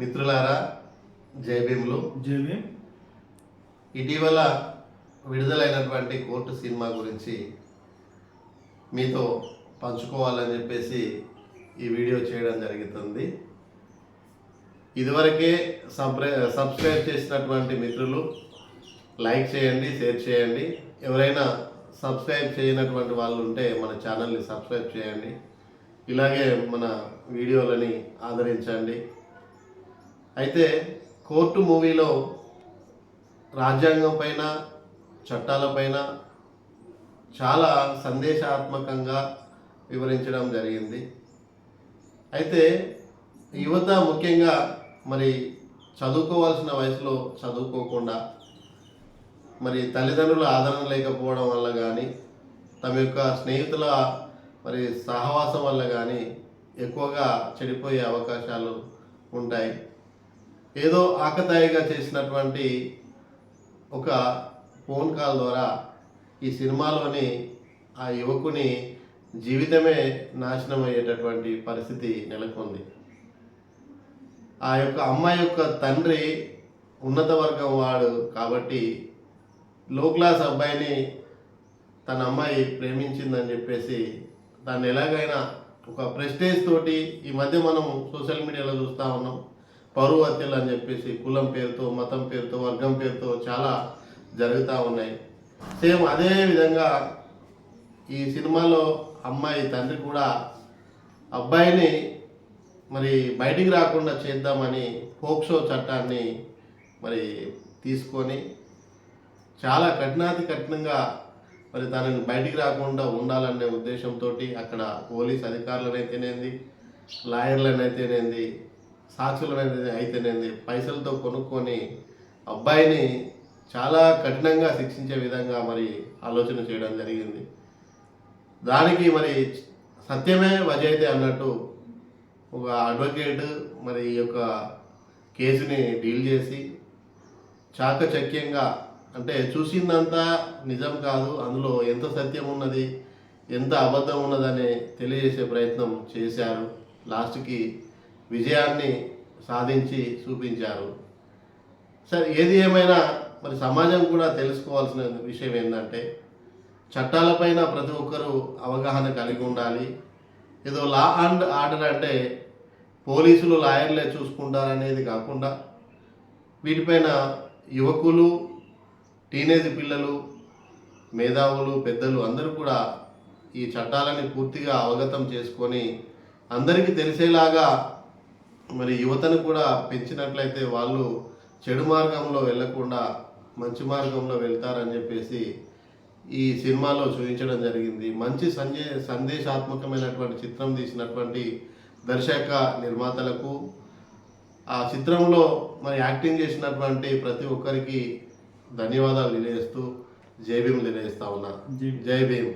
మిత్రులారా జై భీములు. జేబీ ఇటీవల విడుదలైనటువంటి కోర్టు సినిమా గురించి మీతో పంచుకోవాలని చెప్పేసి ఈ వీడియో చేయడం జరుగుతుంది. ఇదివరకే సబ్స్క్రై సబ్స్క్రైబ్ చేసినటువంటి మిత్రులు లైక్ చేయండి షేర్ చేయండి. ఎవరైనా సబ్స్క్రైబ్ చేయనటువంటి వాళ్ళు ఉంటే మన ఛానల్ని సబ్స్క్రైబ్ చేయండి. ఇలాగే మన వీడియోలని ఆదరించండి. అయితే కోర్టు మూవీలో రాజ్యాంగం పైన చట్టాలపైన చాలా సందేశాత్మకంగా వివరించడం జరిగింది. అయితే యువత ముఖ్యంగా మరి చదువుకోవాల్సిన వయసులో చదువుకోకుండా మరి తల్లిదండ్రుల ఆదరణ లేకపోవడం వల్ల కానీ తమ యొక్క స్నేహితుల మరి సహవాసం వల్ల కానీ ఎక్కువగా చెడిపోయే అవకాశాలు ఉంటాయి. ఏదో ఆకతాయిగా చేసినటువంటి ఒక ఫోన్ కాల్ ద్వారా ఈ సినిమాలోని ఆ యువకుని జీవితమే నాశనం అయ్యేటటువంటి పరిస్థితి నెలకొంది. ఆ యొక్క అమ్మాయి యొక్క తండ్రి ఉన్నత వర్గం వాడు కాబట్టి లో క్లాస్ అబ్బాయిని తన అమ్మాయి ప్రేమించిందని చెప్పేసి దాన్ని ఎలాగైనా ఒక ప్రెస్టేజ్ తోటి ఈ మధ్య మనం సోషల్ మీడియాలో చూస్తూ ఉన్నాం. పరువు హత్యలు అని చెప్పేసి కులం పేరుతో మతం పేరుతో వర్గం పేరుతో చాలా జరుగుతూ ఉన్నాయి. సేమ్ అదే విధంగా ఈ సినిమాలో అమ్మాయి తండ్రి కూడా అబ్బాయిని మరి బయటికి రాకుండా చేద్దామని పోక్సో చట్టాన్ని మరి తీసుకొని చాలా కఠినాతి కఠినంగా మరి తనని బయటికి రాకుండా ఉండాలనే ఉద్దేశంతో అక్కడ పోలీస్ అధికారులనైతేనేంది లాయర్లనైతేనేంది సాక్షులమైనది అయితేనేది? పైసలతో కొనుక్కొని అబ్బాయిని చాలా కఠినంగా శిక్షించే విధంగా మరి ఆలోచన చేయడం జరిగింది. దానికి మరి సత్యమే వజైతే అన్నట్టు ఒక అడ్వకేట్ మరి ఈ యొక్క కేసుని డీల్ చేసి చాకచక్యంగా అంటే చూసిందంతా నిజం కాదు అందులో ఎంత సత్యం ఉన్నది ఎంత అబద్ధం ఉన్నదని తెలియజేసే ప్రయత్నం చేశారు. లాస్ట్కి విజయాన్ని సాధించి చూపించారు. సరే ఏది ఏమైనా మరి సమాజం కూడా తెలుసుకోవాల్సిన విషయం ఏంటంటే చట్టాలపైన ప్రతి ఒక్కరూ అవగాహన కలిగి ఉండాలి. ఏదో లా అండ్ ఆర్డర్ అంటే పోలీసులు లాయర్లే చూసుకుంటారనేది కాకుండా వీటిపైన యువకులు టీనేజ్ పిల్లలు మేధావులు పెద్దలు అందరూ కూడా ఈ చట్టాలని పూర్తిగా అవగతం చేసుకొని అందరికీ తెలిసేలాగా మరి యువతను కూడా పెంచినట్లయితే వాళ్ళు చెడు మార్గంలో వెళ్ళకుండా మంచి మార్గంలో వెళ్తారని చెప్పేసి ఈ సినిమాలో చూపించడం జరిగింది. మంచి సంజే సందేశాత్మకమైనటువంటి చిత్రం తీసినటువంటి దర్శక నిర్మాతలకు ఆ చిత్రంలో మరి యాక్టింగ్ చేసినటువంటి ప్రతి ఒక్కరికి ధన్యవాదాలు తెలియజేస్తూ జై భీమ్ తెలియజేస్తా ఉన్నా. జై భీమ్.